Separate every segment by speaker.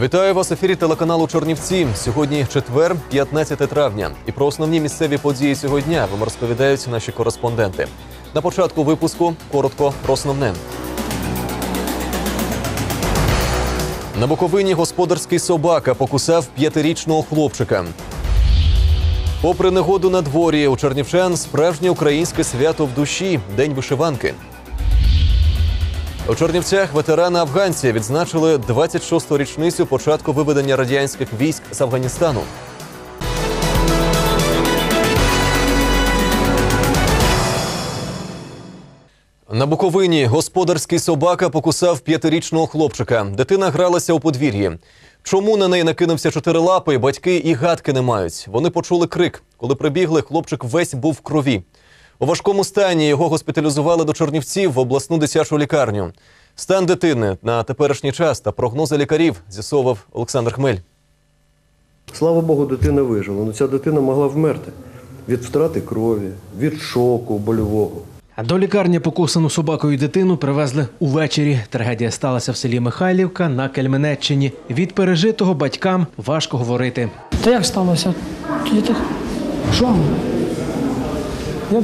Speaker 1: Вітаю вас ефірі телеканалу Чорнівці. Сьогодні четвер, 15 травня. І про основні місцеві події цього дня вам розповідають наші кореспонденти. На початку випуску коротко про основне. На Буковині господарський собака покусав п'ятирічного хлопчика. Попри негоду на дворі, у чернівчан справжнє українське свято в душі День вишиванки. У Чернівцях ветерани афганці відзначили 26-ту річницю початку виведення радянських військ з Афганістану. На Буковині господарський собака покусав п'ятирічного хлопчика. Дитина гралася у подвір'ї. Чому на неї накинувся чотирилапий, батьки і гадки не мають. Вони почули крик. Коли прибігли, хлопчик весь був в крові. У важкому стані його госпіталізували до Чернівців в обласну дитячу лікарню. Стан дитини на теперішній час та прогнози лікарів з'ясовував Олександр Хмель.
Speaker 2: Слава Богу, дитина вижила. Ну ця дитина могла вмерти від втрати крові, від шоку больового.
Speaker 3: До лікарні покусану собакою дитину привезли увечері. Трагедія сталася в селі Михайлівка на Кельменеччині. Від пережитого батькам важко говорити.
Speaker 4: Та як сталося? Що? Я.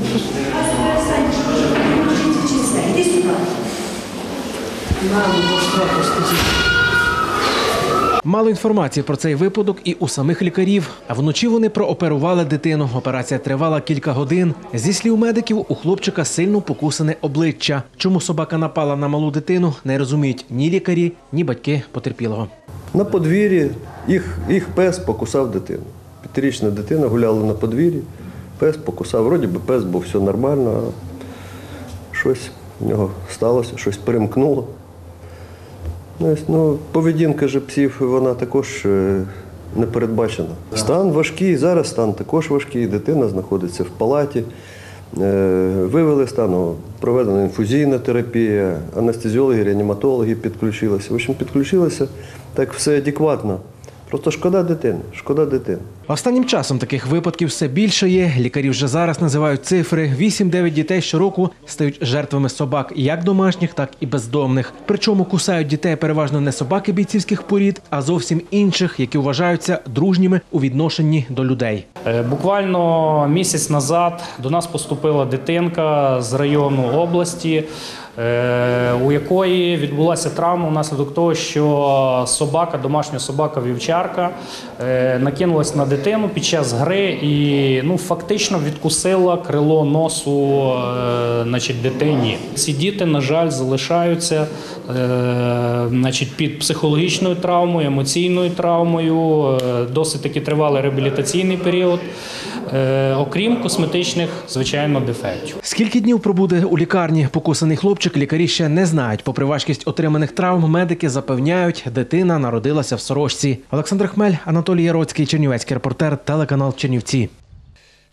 Speaker 3: Мало інформації про цей випадок і у самих лікарів. А вночі вони прооперували дитину. Операція тривала кілька годин. Зі слів медиків, у хлопчика сильно покусане обличчя. Чому собака напала на малу дитину, не розуміють ні лікарі, ні батьки потерпілого.
Speaker 2: На подвір'ї їх, їх пес покусав дитину. П'ятирічна дитина гуляла на подвір'ї, пес покусав. Вроді би пес був все нормально, а щось в нього сталося, щось перемкнуло. Ну, ну, поведінка же псів вона також е, не передбачена. Стан важкий, зараз стан також важкий. Дитина знаходиться в палаті. Е, Вивели стану, проведена інфузійна терапія, анестезіологи, реаніматологи підключилися. В общем, підключилися так все адекватно. Просто шкода дитини, шкода дитини.
Speaker 3: Останнім часом таких випадків все більше є. Лікарі вже зараз називають цифри. 8-9 дітей щороку стають жертвами собак, як домашніх, так і бездомних. Причому кусають дітей переважно не собаки бійцівських порід, а зовсім інших, які вважаються дружніми у відношенні до людей.
Speaker 5: Е, Буквально місяць назад до нас поступила дитинка з району області, у якої відбулася травма внаслідок того, що собака, домашня собака вівчарка, е, накинулась на дитину під час гри і ну, фактично відкусила крило носу е, значить, дитині. Ці діти, на жаль, залишаються е, значить, під психологічною травмою, емоційною травмою, е, досить таки тривалий реабілітаційний період, е, окрім косметичних, звичайно, дефектів.
Speaker 3: Скільки днів пробуде у лікарні покусаний хлопчик, лікарі ще не знають. Попри важкість отриманих травм, медики запевняють, дитина народилася в сорочці. Олександр Хмель, Анатолій Яроцький, Чернівецький репортер, телеканал Чернівці.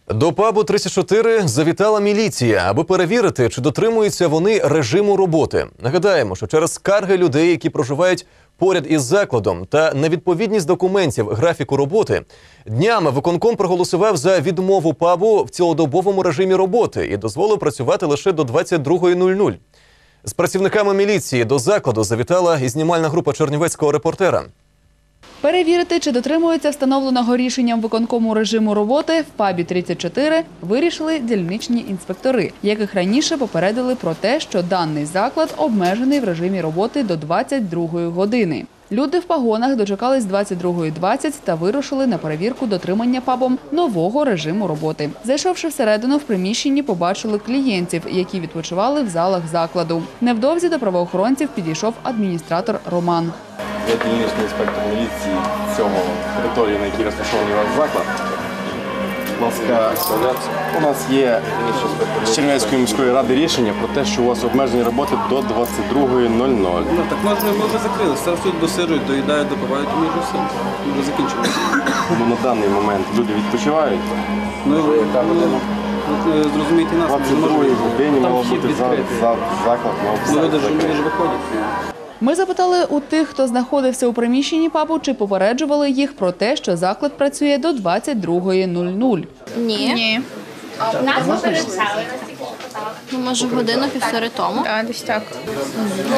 Speaker 1: До пабу 34 завітала міліція, аби перевірити, чи дотримуються вони режиму роботи. Нагадаємо, що через скарги людей, які проживають поряд із закладом, та невідповідність документів графіку роботи, днями виконком проголосував за відмову пабу в цілодобовому режимі роботи і дозволив працювати лише до 22.00. З працівниками міліції до закладу завітала і знімальна група чернівецького репортера.
Speaker 6: Перевірити, чи дотримується встановленого рішенням виконкому режиму роботи в пабі 34 вирішили дільничні інспектори, яких раніше попередили про те, що даний заклад обмежений в режимі роботи до 22 години. Люди в пагонах дочекались 22.20 та вирушили на перевірку дотримання пабом нового режиму роботи. Зайшовши всередину, в приміщенні побачили клієнтів, які відпочивали в залах закладу. Невдовзі до правоохоронців підійшов адміністратор Роман.
Speaker 7: Я дільничний інспектор міліції цього території, на якій розташований ваш заклад. Будь ласка, у нас є з Чернівецької міської ради рішення про те, що у вас обмежені роботи до 22.00.
Speaker 8: Ну так можна ми вже закрили. Зараз тут досирують, доїдають, допивають, і ми вже все. Ми вже закінчили.
Speaker 7: Ну, на даний момент люди відпочивають.
Speaker 8: Ну, ну, от, е, зрозумійте нас, ми не
Speaker 7: 22
Speaker 8: можемо.
Speaker 7: годині
Speaker 8: Там
Speaker 7: мав бути за, за, заклад на
Speaker 8: Ну,
Speaker 7: обсяг
Speaker 8: люди ж виходять.
Speaker 6: Ми запитали у тих, хто знаходився у приміщенні пабу, чи попереджували їх про те, що заклад працює до 22.00.
Speaker 9: Ні. Ні. Нас попереджали, нас казали. Ну, може, годину півтори тому.
Speaker 10: А, десь так.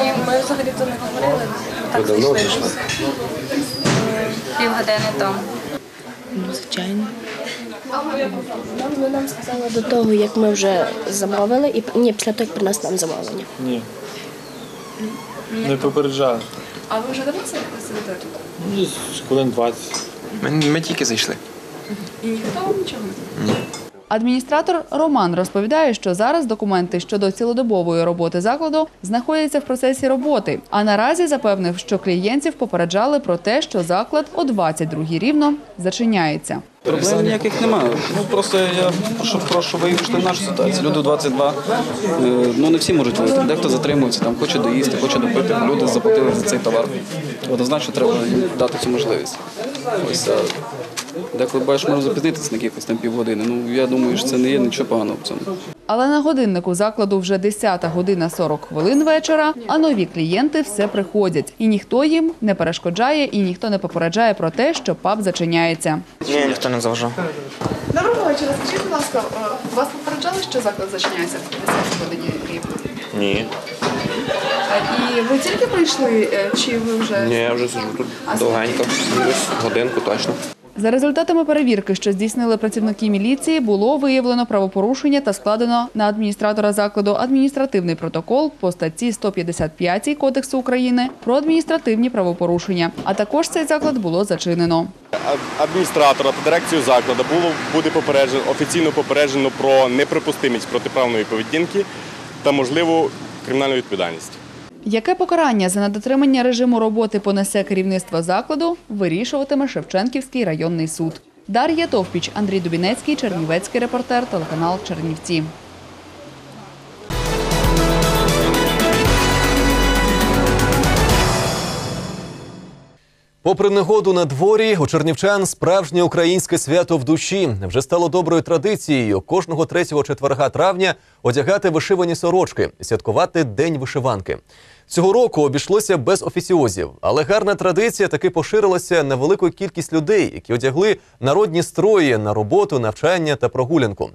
Speaker 10: Ні, ми взагалі то не говорили. Так зайшли. Півгодини тому.
Speaker 11: Ну, звичайно. Ну, нам сказали до того, як ми вже замовили, і ні, після того, як принесли нам замовлення.
Speaker 8: Ні. Не попереджали.
Speaker 6: А ви вже давно сидите тут?
Speaker 8: Ну, з хвилин 20.
Speaker 12: Ми, ми тільки зайшли.
Speaker 6: І ніхто вам нічого не Адміністратор Роман розповідає, що зараз документи щодо цілодобової роботи закладу знаходяться в процесі роботи. А наразі запевнив, що клієнтів попереджали про те, що заклад о 22 рівно зачиняється.
Speaker 8: Проблем ніяких немає. Ну просто я прошу, прошу виявити нашу ситуацію. Люди 22, е, ну не всі можуть вийти. Дехто затримується, там хоче доїсти, хоче допити. Люди заплатили за цей товар. Однозначно треба дати цю можливість. Ось а деколи бачиш, може запізнитися на якихось там півгодини. Ну я думаю, що це не є нічого поганого в цьому.
Speaker 6: Але на годиннику закладу вже 10 година 40 хвилин вечора, а нові клієнти все приходять. І ніхто їм не перешкоджає, і ніхто не попереджає про те, що паб зачиняється.
Speaker 12: Ні, ніхто не заважав.
Speaker 6: Доброго вечора. Скажіть, будь ласка, вас попереджали, що заклад зачиняється в 10 годині рівно?
Speaker 12: Ні.
Speaker 6: І ви тільки прийшли, чи ви вже
Speaker 12: Ні, я вже сижу тут довгенько, годинку точно.
Speaker 6: За результатами перевірки, що здійснили працівники міліції, було виявлено правопорушення та складено на адміністратора закладу адміністративний протокол по статті 155 Кодексу України про адміністративні правопорушення. А також цей заклад було зачинено.
Speaker 7: Адміністратора та дирекцію закладу було буде попереджено офіційно попереджено про неприпустимість протиправної поведінки та можливу кримінальну відповідальність.
Speaker 6: Яке покарання за недотримання режиму роботи понесе керівництво закладу, вирішуватиме Шевченківський районний суд. Дар'я Товпіч, Андрій Дубінецький, Чернівецький репортер, телеканал Чернівці.
Speaker 1: Попри негоду на дворі, у чернівчан справжнє українське свято в душі вже стало доброю традицією кожного третього четверга травня одягати вишивані сорочки, святкувати день вишиванки. Цього року обійшлося без офіціозів, але гарна традиція таки поширилася на велику кількість людей, які одягли народні строї на роботу, навчання та прогулянку.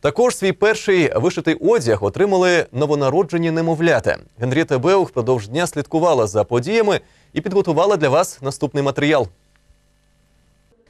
Speaker 1: Також свій перший вишитий одяг отримали новонароджені немовлята. Генріта Беух впродовж дня слідкувала за подіями і підготувала для вас наступний матеріал.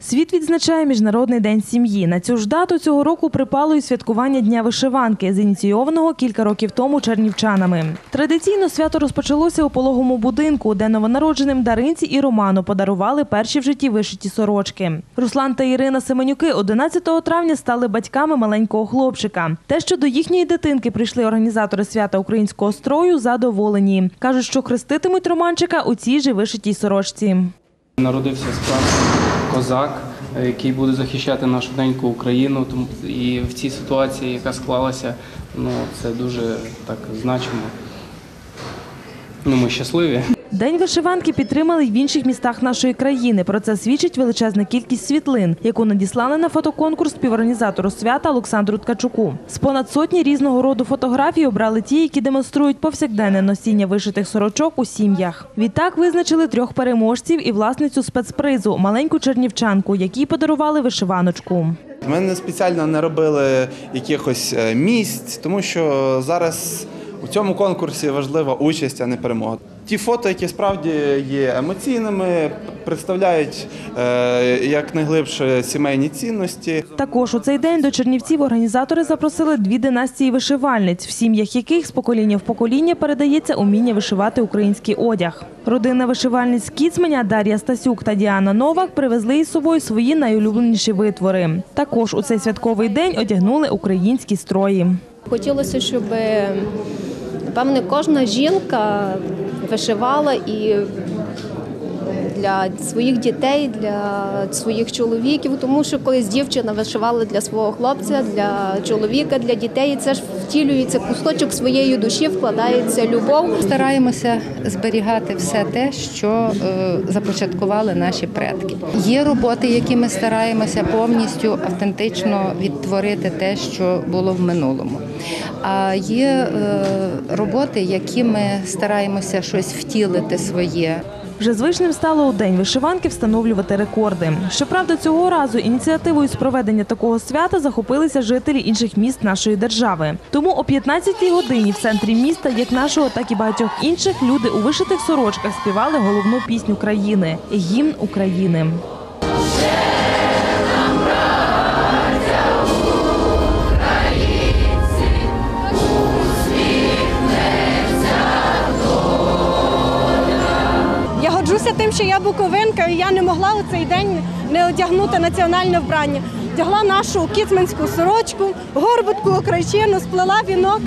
Speaker 13: Світ відзначає Міжнародний день сім'ї. На цю ж дату цього року припало і святкування Дня вишиванки, зініційованого кілька років тому чернівчанами. Традиційно свято розпочалося у пологому будинку, де новонародженим Даринці і Роману подарували перші в житті вишиті сорочки. Руслан та Ірина Семенюки 11 травня стали батьками маленького хлопчика. Те, що до їхньої дитинки прийшли організатори свята українського строю, задоволені. кажуть, що хреститимуть Романчика у цій же вишитій сорочці.
Speaker 5: Народився справжній козак, е, який буде захищати нашу неньку Україну. І в цій ситуації, яка склалася, ну це дуже так значимо. Ну, ми щасливі.
Speaker 13: День вишиванки підтримали й в інших містах нашої країни. Про це свідчить величезна кількість світлин, яку надіслали на фотоконкурс співорганізатору свята Олександру Ткачуку. З понад сотні різного роду фотографій обрали ті, які демонструють повсякденне носіння вишитих сорочок у сім'ях. Відтак визначили трьох переможців і власницю спецпризу маленьку чернівчанку, якій подарували вишиваночку.
Speaker 14: Ми не спеціально не робили якихось е, місць, тому що зараз у цьому конкурсі важлива участь, а не перемога. Ті фото, які справді є емоційними, представляють е, як найглибше сімейні цінності.
Speaker 13: Також у цей день до Чернівців організатори запросили дві династії вишивальниць, в сім'ях яких з покоління в покоління передається уміння вишивати український одяг. Родина вишивальниць Кіцменя Дар'я Стасюк та Діана Новак привезли із собою свої найулюбленіші витвори. Також у цей святковий день одягнули українські строї.
Speaker 11: Хотілося, щоб напевне кожна жінка вишивала і для своїх дітей, для своїх чоловіків, тому що колись дівчина вишивала для свого хлопця, для чоловіка, для дітей. Це ж втілюється кусочок своєї душі, вкладається любов.
Speaker 15: Стараємося зберігати все те, що е, започаткували наші предки. Є роботи, які ми стараємося повністю автентично відтворити те, що було в минулому. А є е, роботи, які ми стараємося щось втілити своє.
Speaker 13: Вже звичним стало у день вишиванки встановлювати рекорди. Щоправда, цього разу ініціативою з проведення такого свята захопилися жителі інших міст нашої держави. Тому о 15-й годині в центрі міста, як нашого, так і багатьох інших, люди у вишитих сорочках співали головну пісню країни гімн України.
Speaker 16: Я тим, що я буковинка, і я не могла у цей день не одягнути національне вбрання. Вдягла нашу кіцманську сорочку, горбутку, окрайчину, сплела вінок.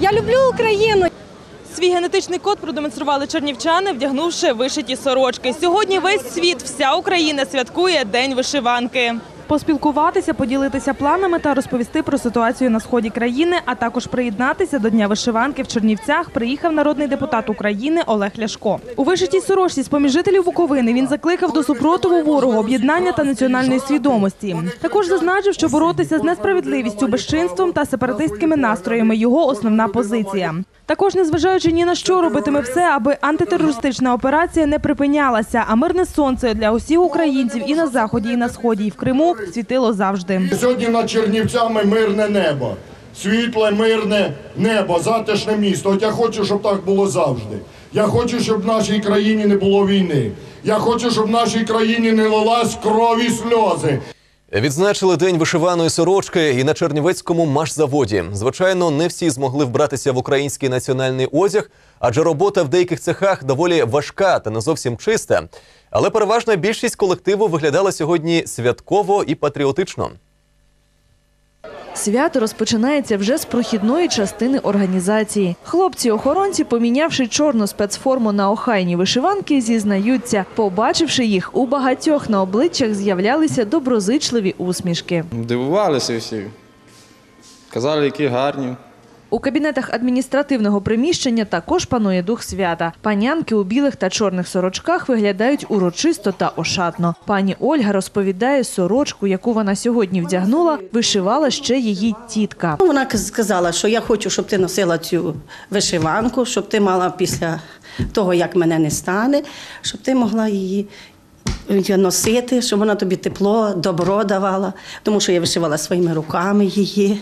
Speaker 16: Я люблю Україну.
Speaker 13: Свій генетичний код продемонстрували чернівчани, вдягнувши вишиті сорочки. Сьогодні весь світ, вся Україна святкує День вишиванки. Поспілкуватися, поділитися планами та розповісти про ситуацію на сході країни, а також приєднатися до Дня вишиванки в Чернівцях приїхав народний депутат України Олег Ляшко. У вишитій сорочці з поміж жителів Буковини він закликав до супротиву ворогу, об'єднання та національної свідомості. Також зазначив, що боротися з несправедливістю, безчинством та сепаратистськими настроями його основна позиція. Також, незважаючи ні на що, робитиме все, аби антитерористична операція не припинялася, а мирне сонце для усіх українців і на заході, і на сході, і в Криму світило завжди.
Speaker 17: Сьогодні над Чернівцями мирне небо, світле, мирне небо, затишне місто. От я хочу, щоб так було завжди. Я хочу, щоб в нашій країні не було війни. Я хочу, щоб в нашій країні не лилась кров і сльози.
Speaker 1: Відзначили день вишиваної сорочки і на Чернівецькому машзаводі. Звичайно, не всі змогли вбратися в український національний одяг, адже робота в деяких цехах доволі важка та не зовсім чиста. Але переважна більшість колективу виглядала сьогодні святково і патріотично.
Speaker 18: Свято розпочинається вже з прохідної частини організації. Хлопці-охоронці, помінявши чорну спецформу на охайні вишиванки, зізнаються, побачивши їх, у багатьох на обличчях з'являлися доброзичливі усмішки.
Speaker 19: Дивувалися всі. Казали, які гарні.
Speaker 18: У кабінетах адміністративного приміщення також панує дух свята. Панянки у білих та чорних сорочках виглядають урочисто та ошатно. Пані Ольга розповідає, сорочку, яку вона сьогодні вдягнула, вишивала ще її тітка.
Speaker 20: Ну, Вона сказала, що я хочу, щоб ти носила цю вишиванку, щоб ти мала після того, як мене не стане, щоб ти могла її носити, щоб вона тобі тепло, добро давала, тому що я вишивала своїми руками її.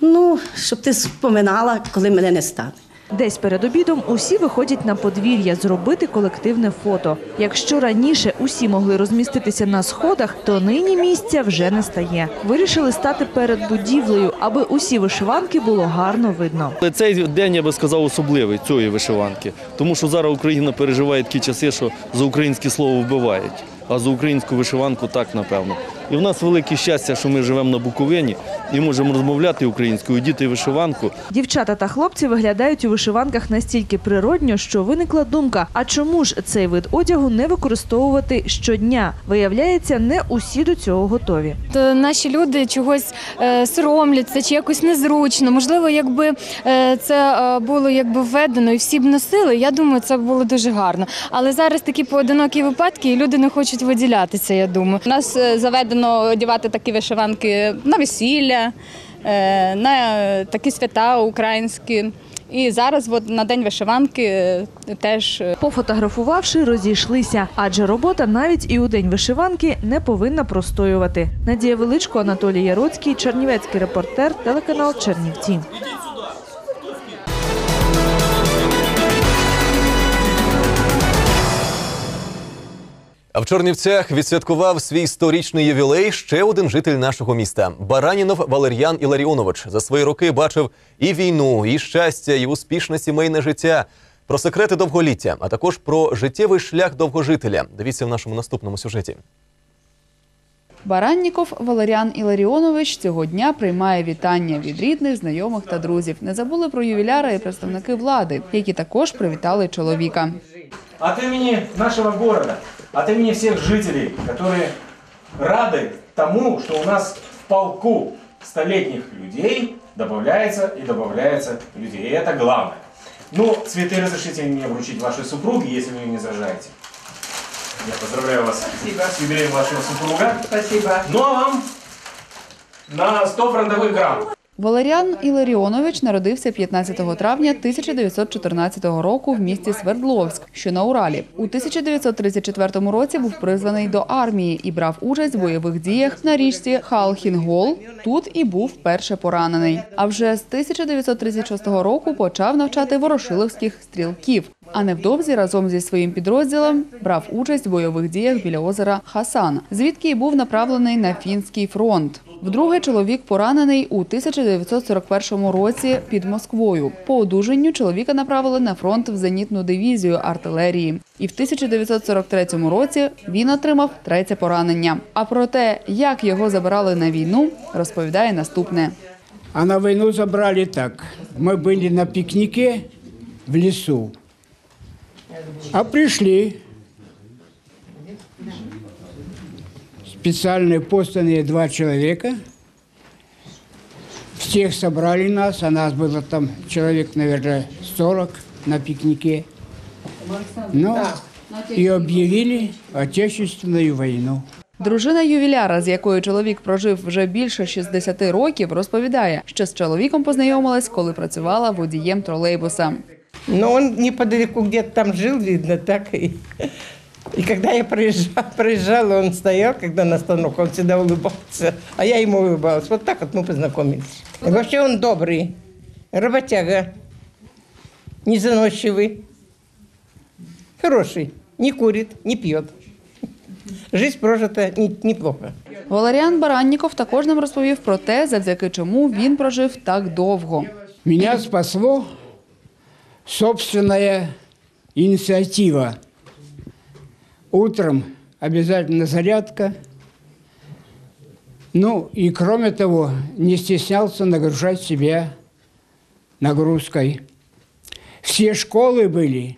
Speaker 20: Ну, щоб ти споминала, коли мене не стане.
Speaker 18: Десь перед обідом усі виходять на подвір'я зробити колективне фото. Якщо раніше усі могли розміститися на сходах, то нині місця вже не стає. Вирішили стати перед будівлею, аби усі вишиванки було гарно видно.
Speaker 21: Цей день я би сказав особливий цієї вишиванки, тому що зараз Україна переживає такі часи, що за українське слово вбивають, а за українську вишиванку так напевно. І в нас велике щастя, що ми живемо на Буковині і можемо розмовляти українською, діти вишиванку.
Speaker 18: Дівчата та хлопці виглядають у вишиванках настільки природньо, що виникла думка: а чому ж цей вид одягу не використовувати щодня? Виявляється, не усі до цього готові.
Speaker 10: То наші люди чогось е, соромляться чи якось незручно. Можливо, якби е, це е, було якби введено і всі б носили, я думаю, це було дуже гарно. Але зараз такі поодинокі випадки, і люди не хочуть виділятися. Я думаю.
Speaker 22: У нас е, заведено одягати такі вишиванки на весілля, е, на такі свята українські. І зараз от, на день вишиванки е, теж е,
Speaker 18: Пофотографувавши, розійшлися, адже робота навіть і у день вишиванки не повинна простоювати. Надія Величко, Анатолій Яроцький, Чернівецький репортер, телеканал Чернівці.
Speaker 1: В Чернівцях відсвяткував свій сторічний ювілей ще один житель нашого міста Баранінов Валер'ян Іларіонович. За свої роки бачив і війну, і щастя, і успішне сімейне життя. Про секрети довголіття, а також про життєвий шлях довгожителя. Дивіться в нашому наступному сюжеті.
Speaker 6: Баранніков Валеріан Іларіонович цього дня приймає вітання від рідних, знайомих та друзів. Не забули про ювіляра і представники влади, які також привітали чоловіка.
Speaker 23: От имени нашего города, от имени всех жителей, которые рады тому, что у нас в полку столетних людей добавляется и добавляется людей. И это главное. Ну, цветы разрешите мне вручить вашей супруге, если вы не возражаете. Я поздравляю вас
Speaker 24: Спасибо.
Speaker 23: с юбилеем вашего супруга.
Speaker 24: Спасибо.
Speaker 23: Ну а вам на 100 фронтовых грамм.
Speaker 6: Валеріан Іларіонович народився 15 травня 1914 року в місті Свердловськ, що на Уралі. У 1934 році був призваний до армії і брав участь в бойових діях на річці Халхінгол. Тут і був вперше поранений. А вже з 1936 року почав навчати ворошиловських стрілків. А невдовзі разом зі своїм підрозділом брав участь в бойових діях біля озера Хасан, звідки й був направлений на фінський фронт. Вдруге чоловік поранений у 1941 році під Москвою. По одужанню чоловіка направили на фронт в зенітну дивізію артилерії. І в 1943 році він отримав третє поранення. А про те, як його забирали на війну, розповідає наступне.
Speaker 25: А на войну забрали так. Мы были на пикнике в лесу. А пришли специальные посланные два человека. Всех собрали нас, а нас было там человек, наверное, 40 на пикнике. Ну, и объявили Отечественную войну.
Speaker 6: Дружина ювіляра, з якою чоловік прожив вже більше 60 років, розповідає, що з чоловіком познайомилась, коли працювала водієм тролейбуса.
Speaker 26: Но он неподалеку где-то там жил, видно, так и... И когда я проезжала, проезжала, он стоял, когда на остановку, он всегда улыбался, а я ему улыбалась. Вот так вот мы познакомились. И вообще он добрый, работяга, незаносчивый, хороший, не курит, не пьет. Жизнь прожита не- неплохо.
Speaker 6: Валеріан Баранніков також нам розповів про те, завдяки чому він прожив так довго.
Speaker 25: Меня спасло собственная инициатива. Утром обязательно зарядка. Ну и кроме того, не стеснялся нагружать себя нагрузкой. Все школы были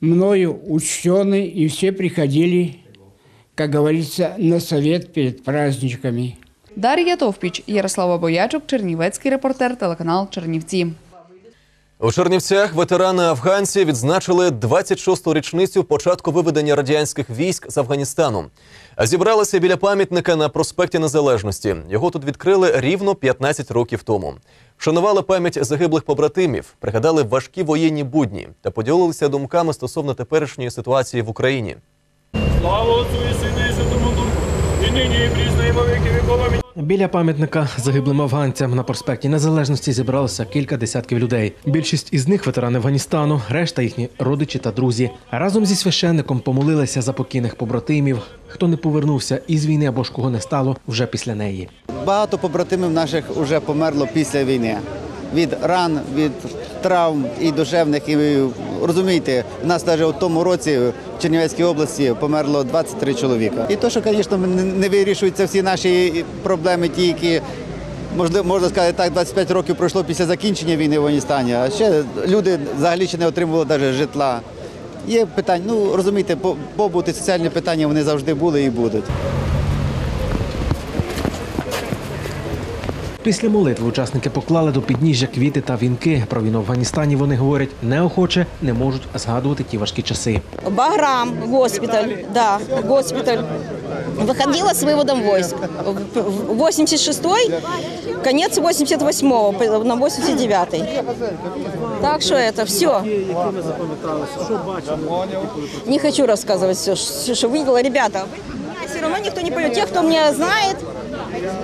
Speaker 25: мною учтены, и все приходили, как говорится, на совет перед праздничками.
Speaker 6: Дар'я Товпіч, Ярослава Боячук, Чернівецький репортер, телеканал Чернівці.
Speaker 1: У Чернівцях ветерани афганці відзначили 26-ту річницю початку виведення радянських військ з Афганістану. Зібралися біля пам'ятника на проспекті Незалежності. Його тут відкрили рівно 15 років тому. Вшанували пам'ять загиблих побратимів, пригадали важкі воєнні будні та поділилися думками стосовно теперішньої ситуації в Україні.
Speaker 11: Слава Отцу і Сину і Святому Духу, і нині і во віки віков.
Speaker 3: Біля пам'ятника загиблим афганцям на проспекті Незалежності зібралося кілька десятків людей. Більшість із них ветерани Афганістану, решта їхні родичі та друзі. Разом зі священником помолилися за покійних побратимів, хто не повернувся із війни або ж кого не стало вже після неї.
Speaker 27: Багато побратимів наших вже померло після війни. Від ран, від травм і душевних. І розумієте, в нас навіть у тому році в Чернівецькій області померло 23 чоловіка. І то, що, звісно, не- вирішуються всі наші проблеми, ті, які можливо можна сказати так, 25 років пройшло після закінчення війни в Афганістані, а ще люди взагалі ще не отримували навіть житла. Є питання, ну розумієте, по- побут соціальні питання вони завжди були і будуть.
Speaker 3: Після молитви учасники поклали до підніжжя квіти та вінки. Про війну в Афганістані вони говорять неохоче, не можуть згадувати ті важкі часи.
Speaker 28: Баграм, госпиталь, да, госпиталь. Выходила с выводом войск. В 86-й, конец 88-го, на 89-й. Так что это все. Не хочу рассказывать все, что видела. Ребята, все равно никто не поймет. Те, кто меня знает,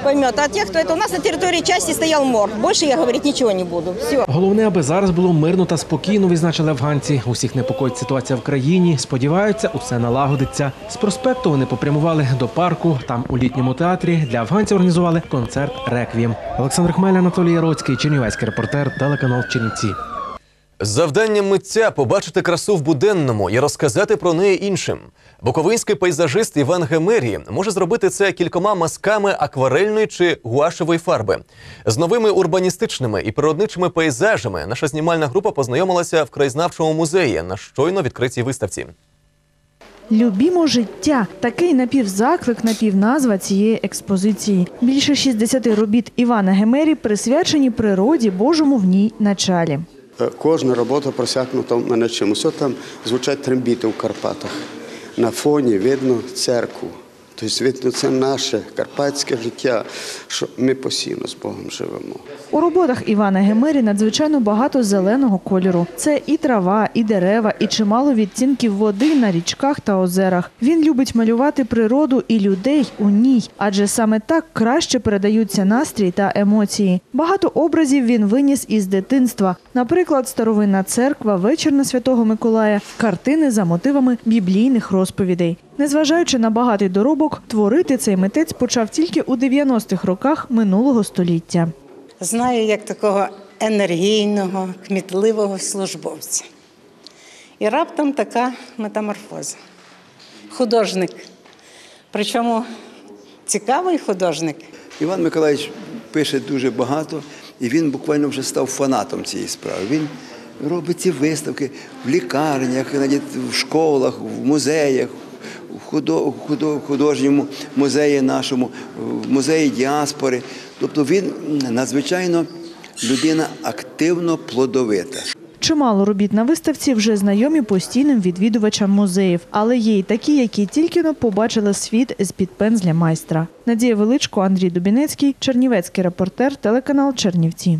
Speaker 28: поймет. А те, кто это у нас на территории части стоял морг. Больше я говорить ничего не буду. Все.
Speaker 3: Головне, аби зараз було мирно та спокійно, відзначили афганці. Усіх непокоїть ситуація в країні. Сподіваються, усе налагодиться. З проспекту вони попрямували до парку. Там у літньому театрі для афганців організували концерт Реквієм. Олександр Хмель, Анатолій Яроцький, Чернівецький репортер, телеканал Чернівці.
Speaker 1: Завданням митця побачити красу в буденному і розказати про неї іншим. Буковинський пейзажист Іван Гемерій може зробити це кількома мазками акварельної чи гуашевої фарби. З новими урбаністичними і природничими пейзажами наша знімальна група познайомилася в краєзнавчому музеї на щойно відкритій виставці.
Speaker 18: Любімо життя. Такий напівзаклик, напівназва цієї експозиції. Більше 60 робіт Івана Гемері присвячені природі Божому в ній началі.
Speaker 15: Е, Кожна робота просякнута мене чимось. От там звучать трембіти у Карпатах. На фоні видно церкву.
Speaker 29: Тобто, це наше карпатське життя, що ми постійно з Богом живемо.
Speaker 18: У роботах Івана Гемері надзвичайно багато зеленого кольору. Це і трава, і дерева, і чимало відтінків води на річках та озерах. Він любить малювати природу і людей у ній, адже саме так краще передаються настрій та емоції. Багато образів він виніс із дитинства. Наприклад, старовинна церква, вечір на святого Миколая, картини за мотивами біблійних розповідей. Незважаючи на багатий доробок, творити цей митець почав тільки у 90-х роках минулого століття.
Speaker 30: Знаю як такого енергійного, кмітливого службовця. І раптом така метаморфоза. Художник. Причому цікавий художник.
Speaker 31: Іван Миколаївич пише дуже багато, і він буквально вже став фанатом цієї справи. Він робить ці виставки в лікарнях, навіть в школах, в музеях, в худо- в худо- в художньому музеї нашому, в музеї діаспори. Тобто він надзвичайно людина активно плодовита.
Speaker 18: Чимало робіт на виставці вже знайомі постійним відвідувачам музеїв, але є й такі, які тільки но побачили світ з під пензля майстра. Надія Величко, Андрій Дубінецький, Чернівецький репортер, телеканал Чернівці.